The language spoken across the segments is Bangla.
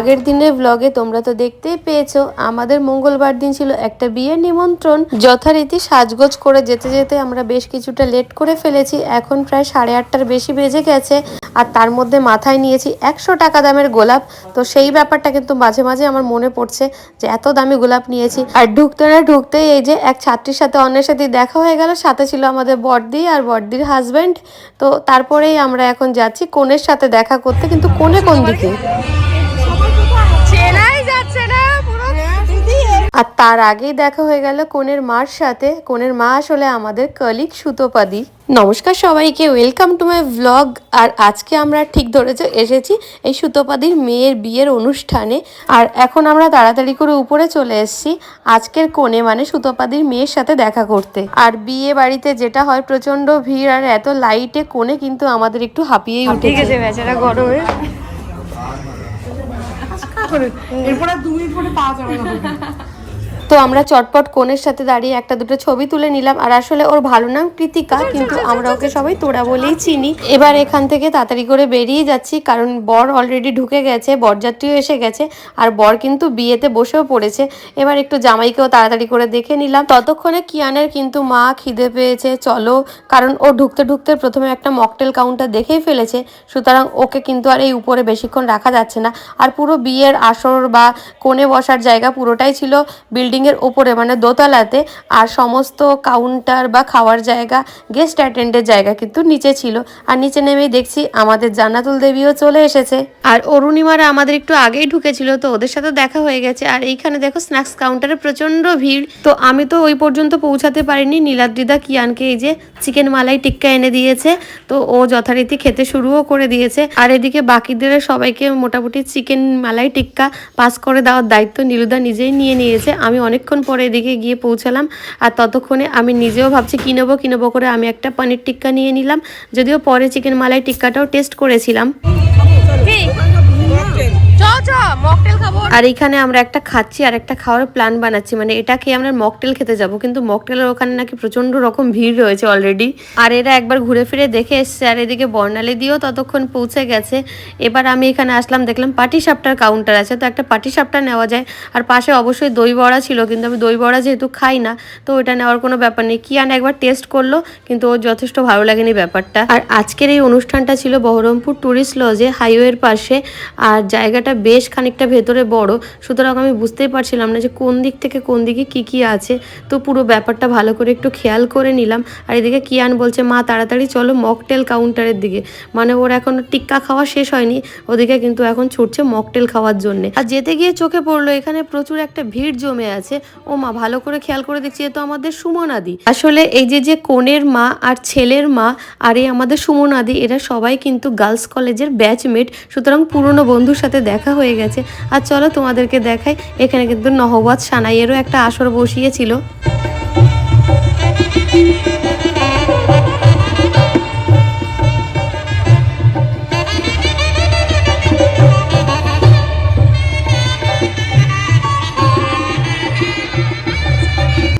আগের দিনের ব্লগে তোমরা তো দেখতেই পেয়েছ, আমাদের মঙ্গলবার দিন ছিল একটা বিয়ের নিমন্ত্রণ। যথারীতি সাজগোজ করে যেতে যেতে আমরা বেশ কিছুটা লেট করে ফেলেছি, এখন প্রায় সাড়ে আটটার বেশি বেজে গেছে, আর তার মধ্যে মাথায় নিয়েছি একশো টাকা দামের গোলাপ। তো সেই ব্যাপারটা কিন্তু মাঝে মাঝে আমার মনে পড়ছে যে এত দামি গোলাপ নিয়েছি। আর ঢুকতে না ঢুকতেই এই যে এক ছাত্রীর সাথে, অন্যের সাথে দেখা হয়ে গেল, সাথে ছিল আমাদের বড়দি আর বড়দির হাজব্যান্ড তো তারপরেই আমরা এখন যাচ্ছি কোনের সাথে দেখা করতে, কিন্তু কোনে কোন দিকে? আর তার আগেই দেখা হয়ে গেল কোনের মার সাথে। কোনের মা আসলে আমাদের কলিগ সুতোপাদি। নমস্কার সবাইকে ওয়েলকাম টু মাই ভ্লগ আর আজকে আমরা ঠিক ধরেছে এসেছি এই সুতোপাদির মেয়ের বিয়ের অনুষ্ঠানে। আর এখন আমরা তাড়াতাড়ি করে উপরে চলে এসেছি আজকের কোণে মানে সুতোপাদির মেয়ের সাথে দেখা করতে। আর বিয়ে বাড়িতে যেটা হয় প্রচণ্ড ভিড় আর এত লাইটে কোণে কিন্তু আমাদের একটু হাঁপিয়েই উঠে গেছে আছে বেচারা গরমে। এরপর আর দু মিনিট পরে পাওয়া যাবে না। তো আমরা চটপট কোণের সাথে দাঁড়িয়ে একটা দুটো ছবি তুলে নিলাম। আর আসলে ওর ভালো নাম কৃতিকা, কিন্তু আমরা ওকে সবাই তোরা বলেই চিনি। এবার এখান থেকে তাড়াতাড়ি করে বেরিয়ে যাচ্ছি, কারণ বর অলরেডি ঢুকে গেছে, বরযাত্রীও এসে গেছে, আর বর কিন্তু বিয়েতে বসেও পড়েছে। এবার একটু জামাইকেও তাড়াতাড়ি করে দেখে নিলাম। ততক্ষণে কিয়ানের কিন্তু মা খিদে পেয়েছে, চলো, কারণ ও ঢুকতে ঢুকতে প্রথমে একটা মকটেল কাউন্টার দেখেই ফেলেছে, সুতরাং ওকে কিন্তু আর এই উপরে বেশিক্ষণ রাখা যাচ্ছে না। আর পুরো বিয়ের আসর বা কোণে বসার জায়গা পুরোটাই ছিল বিল্ডিংয়ের ওপরে মানে দোতলাতে, আর সমস্ত কাউন্টার বা খাওয়ার জায়গা গেস্ট অ্যাটেন্ডের জায়গা কিন্তু নিচে ছিল। আর নিচে নেমেই দেখছি আমাদের জান্নাতুল দেবীও চলে এসেছে। আর অরুণিমারা আমাদের একটু আগেই ঢুকেছিল, তো ওদের সাথে দেখা হয়ে গেছে। আর এইখানে দেখো স্ন্যাক্স কাউন্টারে প্রচণ্ড ভিড়। তো আমি তো ওই পর্যন্ত পৌঁছাতে পারিনি। নীলাদ্রিদা কিয়ানকে এই যে চিকেন মালাই টিক্কা এনে দিয়েছে। তো ও যথারীতি খেতে শুরুও করে দিয়েছে। আর এদিকে বাকিদের সবাইকে মোটামুটি চিকেন মালাই টিক্কা পাস করে দেওয়ার দায়িত্ব নীলুদা নিজেই নিয়ে নিয়েছে। আমি অনেকক্ষণ পরে এদিকে গিয়ে পৌঁছালাম আর ততক্ষণে আমি নিজেও ভাবছি কি নেব কি নেব করে আমি একটা পনির টিক্কা নিয়ে নিলাম। যদিও পরে চিকেন মালাই টিক্কাটাও টেস্ট করেছিলাম। আর এখানে আমরা একটা খাচ্ছি, আর একটা খাওয়ার প্ল্যান বানাচ্ছি। মানে এটা খেয়ে আমরা মকটেল খেতে যাব, কিন্তু মকটেলের ওখানে নাকি প্রচণ্ড রকম ভিড় রয়েছে অলরেডি আর এরা একবার ঘুরে ফিরে দেখে এসছে, আর এদিকে বর্ণালী দিয়েও ততক্ষণ পৌঁছে গেছে। এবার আমি এখানে আসলাম, দেখলাম পাটি সাপটার কাউন্টার আছে, তো একটা পাটি সাপটা নেওয়া যায়। আর পাশে অবশ্যই দই বড়া ছিল, কিন্তু আমি দই বড়া যেহেতু খাই না, তো ওটা নেওয়ার কোনো ব্যাপার নেই। কিয়ান একবার টেস্ট করল, কিন্তু ওর যথেষ্ট ভালো লাগেনি ব্যাপারটা। আর আজকের এই অনুষ্ঠানটা ছিল বহরমপুর ট্যুরিস্ট লজে হাইওয়ের পাশে। আর জায়গাটা বেশ খানিকটা ভেতরে বড় সুতরাং আমি বুঝতেই পারছিলাম না যে কোন দিক থেকে কোন দিকে কি কি আছে। তো পুরো ব্যাপারটা ভালো করে একটু খেয়াল করে নিলাম। আর এদিকে কিয়ান বলছে, মা, তাড়াতাড়ি চলো মকটেল কাউন্টারের দিকে। মানে ওর এখন টিক্কা খাওয়া শেষ হয়নি, ওদিকে কিন্তু এখন ছুটছে মকটেল খাওয়ার জন্য। আর যেতে গিয়ে চোখে পড়ল, এখানে প্রচুর একটা ভিড় জমে আছে। ও মা, ভালো করে খেয়াল করে দেখছি, এ তো আমাদের সুমনাদি। আসলে এই যে যে কোনের মা আর ছেলের মা, আর এই আমাদের সুমনাদি, এরা সবাই কিন্তু গার্লস কলেজের ব্যাচমেট, সুতরাং পুরনো বন্ধুর সাথে দেখা হয়ে গেছে। আর চলো তোমাদেরকে দেখাই। এখানে কিন্তু নহবত সানাইয়েরও একটা আসর বসিয়েছিল।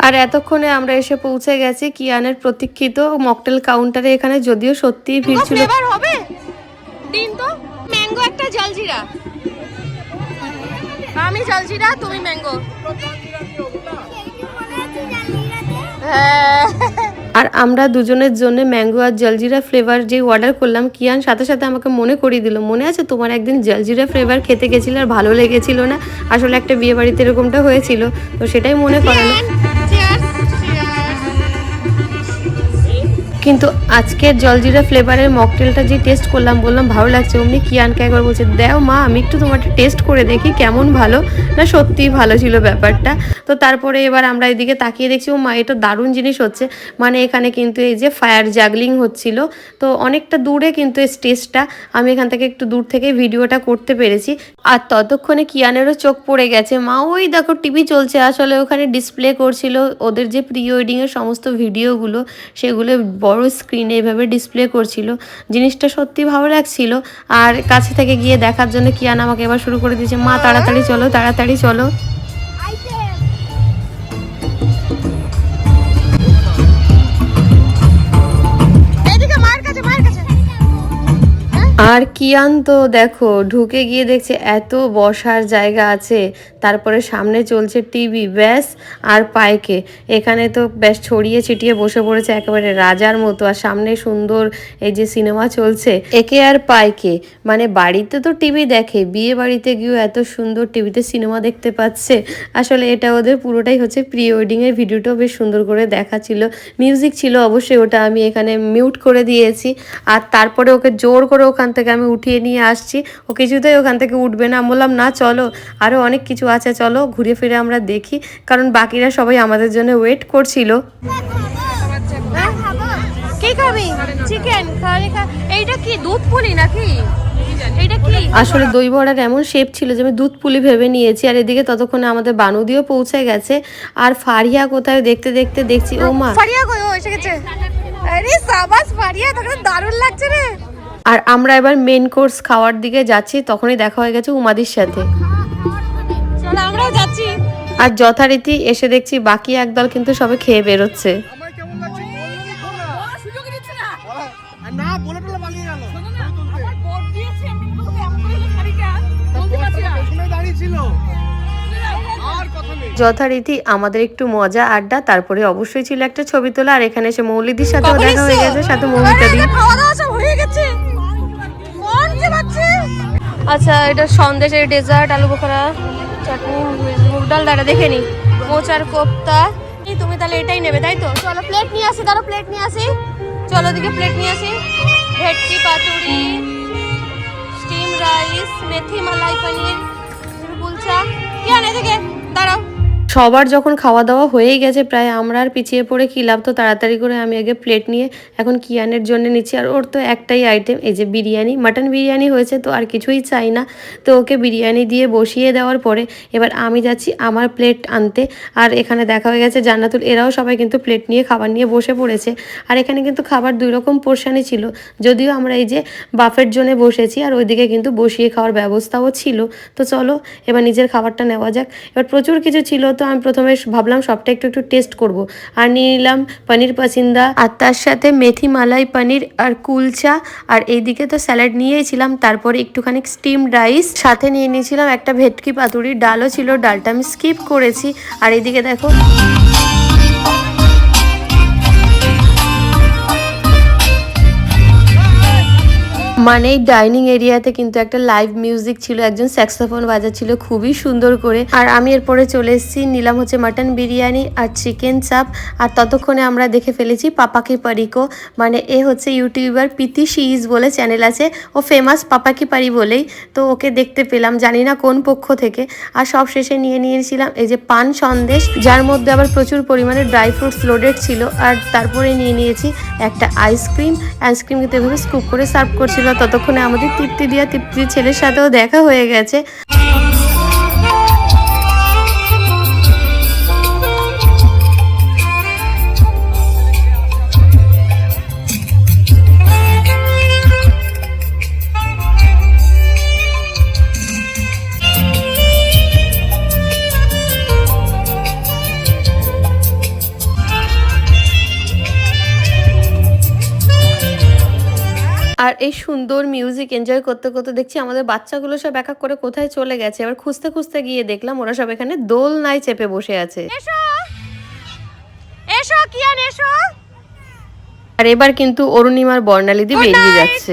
আর এতক্ষণে আমরা এসে পৌঁছে গেছি কিয়ানের প্রতীক্ষিত মকটেল কাউন্টারে। এখানে যদিও সত্যিই ভিড় ছিল। হবে? দিন তো ম্যাঙ্গো একটা জলজিরা। আমি জালজিরা তুমি ম্যাঙ্গো। হ্যাঁ। আর আমরা দুজনের জন্য ম্যাঙ্গো আর জলজিরা ফ্লেভার যে অর্ডার করলাম কিয়ান সাথে সাথে আমাকে মনে করিয়ে দিল। মনে আছে তোমার একদিন জলজিরা ফ্লেভার খেতে গেছিল আর ভালো লেগেছিল না? আসলে একটা বিয়ে বাড়িতে এরকমটা হয়েছিল তো সেটাই মনে করালো। কিন্তু আজকের জলজিরা ফ্লেভারের মকটেলটা যে টেস্ট করলাম, বললাম ভালো লাগছে। অমনি কিয়ানকে একবার বলছে, দেও মা, আমি একটু তোমারটা টেস্ট করে দেখি, কেমন ভালো? না, সত্যিই ভালো ছিল ব্যাপারটা। তো তারপরে এবার আমরা এদিকে তাকিয়ে দেখছি, ও মা, এটা দারুণ জিনিস হচ্ছে। মানে এখানে কিন্তু এই যে ফায়ার জাগলিং হচ্ছিল। তো অনেকটা দূরে কিন্তু এই স্টেজটা আমি এখান থেকে একটু দূর থেকে ভিডিওটা করতে পেরেছি। আর ততক্ষণে কিয়ানেরও চোখ পড়ে গেছে। মা, ওই দেখো, টিভি চলছে। আসলে ওখানে ডিসপ্লে করছিল। ওদের যে প্রি ওয়েডিংয়ের সমস্ত ভিডিওগুলো সেগুলো বড় স্ক্রিনে এভাবে ডিসপ্লে করছিল। জিনিসটা সত্যি ভালো লাগছিল। আর কাছে থেকে গিয়ে দেখার জন্য কিয়ান আমাকে এবার শুরু করে দিয়েছে, মা, তাড়াতাড়ি চলো তাড়াতাড়ি চলো। আর কিয়ান তো দেখো, ঢুকে গিয়ে দেখছে এত বসার জায়গা আছে, তারপরে সামনে চলছে টিভি, ব্যাস, আর পাইকে। এখানে তো ব্যাস ছড়িয়ে ছিটিয়ে বসে পড়েছে একেবারে রাজার মতো, আর সামনে সুন্দর এই যে সিনেমা চলছে, একে আর পাইকে। মানে বাড়িতে তো টিভি দেখে, বিয়ে বাড়িতে গিয়েও এত সুন্দর টিভিতে সিনেমা দেখতে পাচ্ছে। আসলে এটা ওদের পুরোটাই হচ্ছে প্রি ওয়েডিংয়ের ভিডিওটাও বেশ সুন্দর করে দেখাচ্ছিল মিউজিক ছিল অবশ্যই, ওটা আমি এখানে মিউট করে দিয়েছি। আর তারপরে ওকে জোর করে ওখান থেকে আমি উঠিয়ে নিয়ে আসছি। ও কিছুতেই ওখান থেকে উঠবে না। বললাম না চলো। আরও অনেক কিছু আছে চলো ঘুরে ফিরে আমরা দেখি। কারণ বাকিরা সবাই আমাদের জন্য ওয়েট করছিল। কি খাবি? চিকেন এইটা কি দুধ পুলি নাকি? আসলে দই বড়ার এমন শেপ ছিল যে আমি দুধ পুলি ভেবে নিয়েছি। আর এদিকে ততক্ষণে আমাদের বানুদিও পৌঁছে গেছে। আর ফারিয়া কোথায় দেখতে দেখতে দেখছি ও মা ফারিয়া কই? ও এসে গেছে। আরে সাবাস ফারিয়া তোকে দারুণ লাগছে রে। আর আমরা এবার মেন কোর্স খাওয়ার দিকে যাচ্ছি তখনই দেখা হয়ে গেছে উমাদির সাথে। আর যথারীতি এসে দেখছি বাকি একদল কিন্তু সবে খেয়ে বেরোচ্ছে। যথারীতি আমাদের একটু মজা আড্ডা তারপরে অবশ্যই ছিল একটা ছবি তোলা আর এখানে এসে মৌলিদির সাথেও দেখা হয়ে গেছে সাথে মৌমিতা দি। হয়ে আচ্ছা এটা সন্দেশের ডেজার্ট আলু বোখরা চাটনি মুগ ডাল দাঁড়া দেখে নি। মোচার কোপ্তা। তুমি তাহলে এটাই নেবে তাই তো? চলো প্লেট নিয়ে আসি দাঁড়ো প্লেট নিয়ে আসি। চলো দিকে প্লেট নিয়ে আসি। ভেটকি পাতুরি স্টিম রাইস মেথি মালাই পনির কুলচা কি আনে থেকে দাঁড়াও। সবার যখন খাওয়া দাওয়া হয়েই গেছে প্রায়, আমরা আর পিছিয়ে পড়ে কী লাভ? তো তাড়াতাড়ি করে আমি আগে প্লেট নিয়ে এখন কিয়ানের জন্য নিচ্ছি। আর ওর তো একটাই আইটেম এই যে বিরিয়ানি। মাটন বিরিয়ানি হয়েছে তো আর কিছুই চাই না। তো ওকে বিরিয়ানি দিয়ে বসিয়ে দেওয়ার পরে এবার আমি যাচ্ছি আমার প্লেট আনতে। আর এখানে দেখা হয়ে গেছে জান্নাতুল, এরাও সবাই কিন্তু প্লেট নিয়ে খাবার নিয়ে বসে পড়েছে। আর এখানে কিন্তু খাবার দুই রকম পোর্শনই ছিল। যদিও আমরা এই যে বাফের জন্য বসেছি আর ওইদিকে কিন্তু বসিয়ে খাওয়ার ব্যবস্থাও ছিল। তো চলো এবার নিজের খাবারটা নেওয়া যাক। এবার প্রচুর কিছু ছিল তো আমি প্রথমে ভাবলাম সবটা একটু একটু টেস্ট করব। আর নিয়ে নিলাম পনির পাসিন্দা। আর তার সাথে মেথি মালাই পনির আর কুলচা। আর এইদিকে তো স্যালাড নিয়েছিলাম তারপরে একটুখানি স্টিম রাইস সাথে নিয়ে নিয়েছিলাম একটা ভেটকি পাতুরি ডালও ছিল, ডালটা আমি স্কিপ করেছি। আর এইদিকে দেখো। মানে এই ডাইনিং এরিয়াতে কিন্তু একটা লাইভ মিউজিক ছিল, একজন স্যাক্সোফোন বাজাচ্ছিল খুবই সুন্দর করে। আর আমি এরপরে চলে এসেছি, নিলাম হচ্ছে মাটন বিরিয়ানি আর চিকেন চাপ। আর ততক্ষণে আমরা দেখে ফেলেছি পাপাকি পারিকো মানে এ হচ্ছে ইউটিউবার পিতি সিজ বলে চ্যানেল আছে। ও ফেমাস পাপাকি পারি বলেই, তো ওকে দেখতে পেলাম, জানি না কোন পক্ষ থেকে। আর সব শেষে নিয়ে নিয়েছিলাম এই যে পান সন্দেশ, যার মধ্যে আবার প্রচুর পরিমাণে ড্রাই ফ্রুটস লোডেড ছিল। আর তারপরে নিয়ে নিয়েছি একটা আইসক্রিম আইসক্রিম কিন্তু এভাবে স্কুপ করে সার্ভ করছিল ততক্ষণে আমাদের তৃপ্তি দিয়া তৃপ্তির ছেলের সাথেও দেখা হয়ে গেছে। এই সুন্দর মিউজিক এনজয় করতে করতে দেখছি আমাদের বাচ্চাগুলো সব এক এক করে কোথায় চলে গেছে। এবার খুঁজতে খুঁজতে গিয়ে দেখলাম ওরা সব এখানে দোল নাই চেপে বসে আছে। এসো! এসো কিয়ান এসো! আর এবার কিন্তু অরুণিমার বর্ণালীদি বেরিয়ে যাচ্ছে।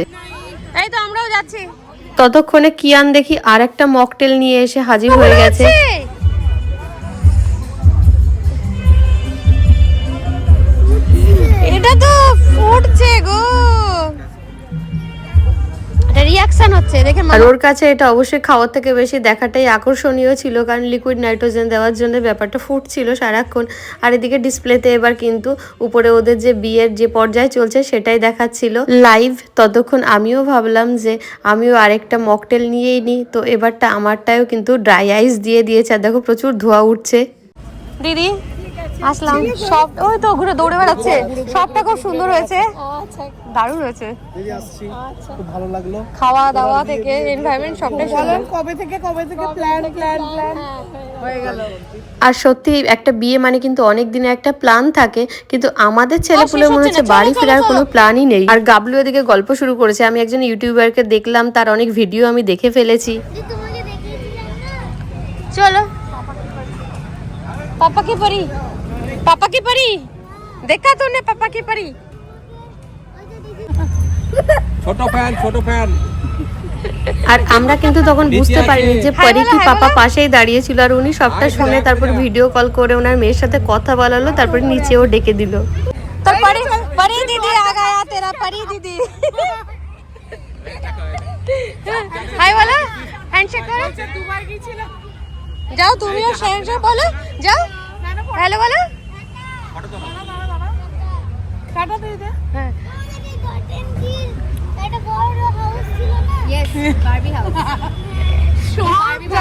এই তো আমরাও যাচ্ছি। ততক্ষণে কিয়ান দেখি আর একটা মকটেল নিয়ে এসে হাজির হয়ে গেছে। রিয়াকশন হচ্ছে দেখে আর ওর কাছে এটা অবশ্যই খাওয়ার থেকে বেশি দেখাটাই আকর্ষণীয় ছিল কারণ লিকুইড নাইট্রোজেন দেওয়ার জন্য ব্যাপারটা ফুটছিল সারাক্ষণ। আর এদিকে ডিসপ্লেতে এবার কিন্তু উপরে ওদের যে বিয়ের যে পর্যায়ে চলছে সেটাই দেখাচ্ছিল। লাইভ ততক্ষণ আমিও ভাবলাম যে আমিও আরেকটা মকটেল নিয়েই নিই তো এবারটা আমারটাও কিন্তু ড্রাই আইস দিয়ে দিয়েছে। আর দেখো প্রচুর ধোয়া উঠছে। দিদি আসলাম। সব ওই তো ঘুরে দৌড়ে বেড়াচ্ছে। সবটা খুব সুন্দর হয়েছে। দারুণ হয়েছে। খুব ভালো লাগল। খাওয়া দাওয়া থেকে এনভায়রনমেন্ট সবটা ভালো। কবে থেকে কবে থেকে প্ল্যান প্ল্যান প্ল্যান আর সত্যি একটা বিয়ে মানে কিন্তু অনেক দিনে একটা প্ল্যান থাকে কিন্তু আমাদের ছেলেপুলে মনে হচ্ছে বাড়ি ফেরার কোনো প্ল্যানই নেই। আর গাবলু এদিকে গল্প শুরু করেছে। আমি একজন ইউটিউবারকে দেখলাম তার অনেক ভিডিও আমি দেখে ফেলেছি। চলো। পাপাকে পড়ি। पापा की परी देखा तूने पापा की परी ছোট ফ্যান ছোট ফ্যান আর আমরা কিন্তু তখন বুঝতে পারিনি যে হাই পরি বলো, কি হাই পাপা বলো। পাশেই দাঁড়িয়েছিল আর উনি সবটা শুনে তারপর ভিডিও কল করে ওনার মেয়ের সাথে কথা বলালো তারপর নিচেও ডেকে দিল तो परी परी दीदी आ गया तेरा परी दीदी हाय बोलो हैंडशेक करो দুবার গিয়েছিলাম जाओ तुम और हैंडशेक बोलो जाओ हेलो बोलो কাটা দিয়ে দে हाँ।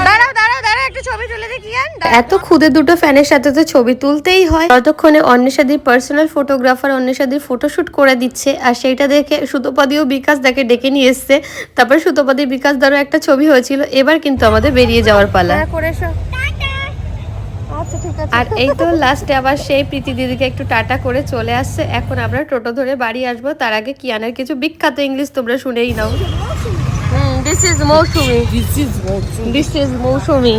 দাঁড়াও দাঁড়াও দাঁড়াও একটু ছবি তুলে দেখি এত খুদে দুটো ফ্যানের সাথে তো ছবি তুলতেই হয়। ততক্ষণে অন্বেষাদির পার্সোনাল ফটোগ্রাফার অন্বেষাদির ফটোশ্যুট করে দিচ্ছে আর সেইটা দেখে সুতোপাদিও বিকাশ তাকে ডেকে নিয়ে এসছে। তারপর সুতোপাদি বিকাশ দ্বারা একটা ছবি হয়েছিল এবার কিন্তু আমাদের বেরিয়ে যাওয়ার পালা। হ্যাঁ করে এসো আচ্ছা ঠিক আছে আর এই তো লাস্টে আবার সেই প্রীতি দিদিকে একটু টাটা করে চলে আসছে। এখন আমরা টোটো ধরে বাড়ি আসব। তার আগে কিয়ানের কিছু বিখ্যাত ইংলিশ তোমরা শুনেই নাও। This is Mousumi. This is this is Mousumi.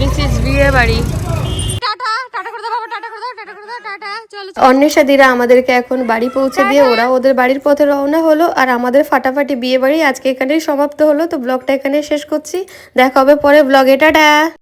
This is বিয়ে বাড়ি। টাটা টাটা করে দাও বাবা টাটা করে দাও টাটা করে দাও টাটা। চলো অন্বেষাদিরা আমাদেরকে এখন বাড়ি পৌঁছে দিয়ে ওরা ওদের বাড়ির পথে রওনা হলো। আর আমাদের ফাটাফাটি বিয়ে বাড়ি আজকে এখানেই সমাপ্ত হলো। তো ব্লগটা এখানে শেষ করছি। দেখা হবে পরে ব্লগে টাটা।